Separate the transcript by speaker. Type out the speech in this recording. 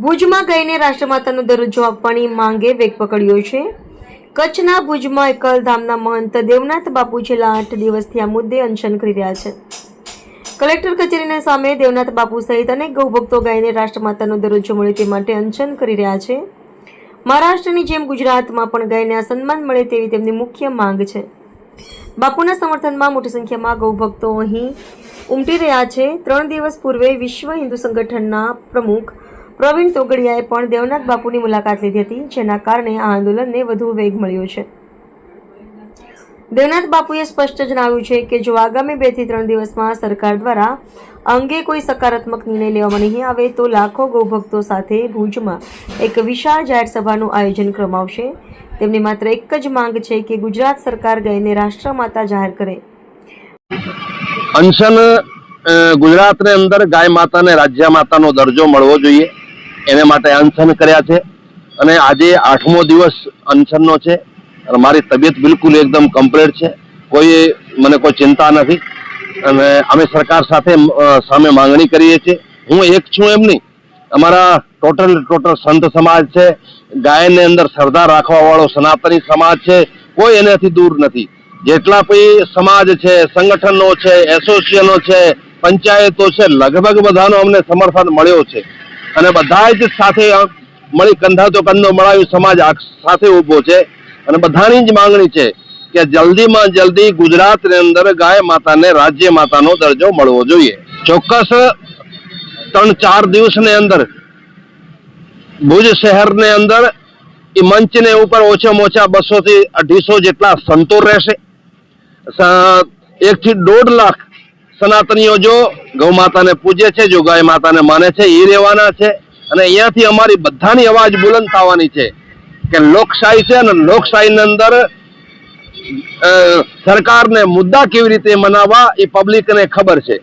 Speaker 1: ભુજમાં ગઈને રાષ્ટ્રમાતાનો દરજ્જો આપવાની માંગે વેગ પકડ્યો છે. કચ્છના ભુજમાં એકલધામના મહંત દેવનાથ બાપુ છેલ્લા આઠ દિવસથી આ મુદ્દે અનશન કરી રહ્યા છે. કલેક્ટર કચેરીને સામે દેવનાથ બાપુ સહિત અનેક ગૌભક્તો ગાયને રાષ્ટ્રમાતાનો દરજ્જો મળે તે માટે અનશન કરી રહ્યા છે. મહારાષ્ટ્રની જેમ ગુજરાતમાં પણ ગાયને આ સન્માન મળે તેવી તેમની મુખ્ય માંગ છે. બાપુના સમર્થનમાં મોટી સંખ્યામાં ગૌભક્તો અહીં ઉમટી રહ્યા છે. ત્રણ દિવસ પૂર્વે વિશ્વ હિન્દુ સંગઠનના પ્રમુખ પ્રવીણ તોગડિયાએ પણ દેવનાથ બાપુની મુલાકાત લીધી હતી, જેના કારણે આ આંદોલનને વધુ વેગ મળ્યો છે. દેવનાથ બાપુએ સ્પષ્ટ જણાવ્યું છે કે જો આગામી બેથી ત્રણ દિવસમાં સરકાર દ્વારા અંગે કોઈ સકારાત્મક નિર્ણય લેવામાં નહીં આવે, તો લાખો ગૌભક્તો સાથે ભુજમાં એક વિશાળ જાહેર સભાનું આયોજન કરવામાં તેમની માત્ર એક જ માંગ છે કે ગુજરાત સરકાર ગાયને રાષ્ટ્રમાતા જાહેર કરે.
Speaker 2: અનશન ગુજરાતની અંદર ગાય માતાને રાજ્ય માતાનો દરજ્જો મળવો જોઈએ. એને માટે અનશન કર્યા છે. અને આજે આઠમો દિવસ અનશનનો છે. મારી તબિયત બિલકુલ એકદમ કમ્પ્લીટ છે. કોઈ મને કોઈ ચિંતા નથી. અને અમે સરકાર સાથે સામે માંગણી કરીએ છીએ. હું એક છું એમ નહીં. અમારા ટોટલ ટોટલ સંત સમાજ છે. ગાયની અંદર શ્રદ્ધા રાખવા વાળો સનાતની સમાજ છે. કોઈ એનાથી દૂર નથી. જેટલા પણ સમાજ છે, સંગઠનો છે, એસોસિએશનો છે, પંચાયતો છે, લગભગ બધાનો અમને સમર્થન મળ્યો છે. અને બધા જ સાથે મળી કંધા તો કંધો મળાવી સમાજ સાથે ઊભો છે. અને બધાની જ માંગણી છે કે જલ્દીમાં જલ્દી ગુજરાતની અંદર ગાય માતાને રાજ્ય માતાનો દરજ્જો મળવો જોઈએ. ચોક્કસ ત્રણ ચાર દિવસની અંદર, ભુજ શહેરની અંદર એ મંચને ઉપર ઓછામાં ઓછા બસો થી અઢીસો જેટલા સંતો રહેશે. એક થી દોઢ લાખ સનાતનીઓ જો ગૌ માતાને પૂજે છે, જો ગાય માતાને માને છે એ રહેવાના છે. અને અહીંયાથી અમારી બધાની અવાજ બુલંદ થવાની છે કે લોકશાહી છે અને લોકશાહીની અંદર સરકારને મુદ્દા કેવી રીતે મનાવવા એ પબ્લિકને ખબર છે.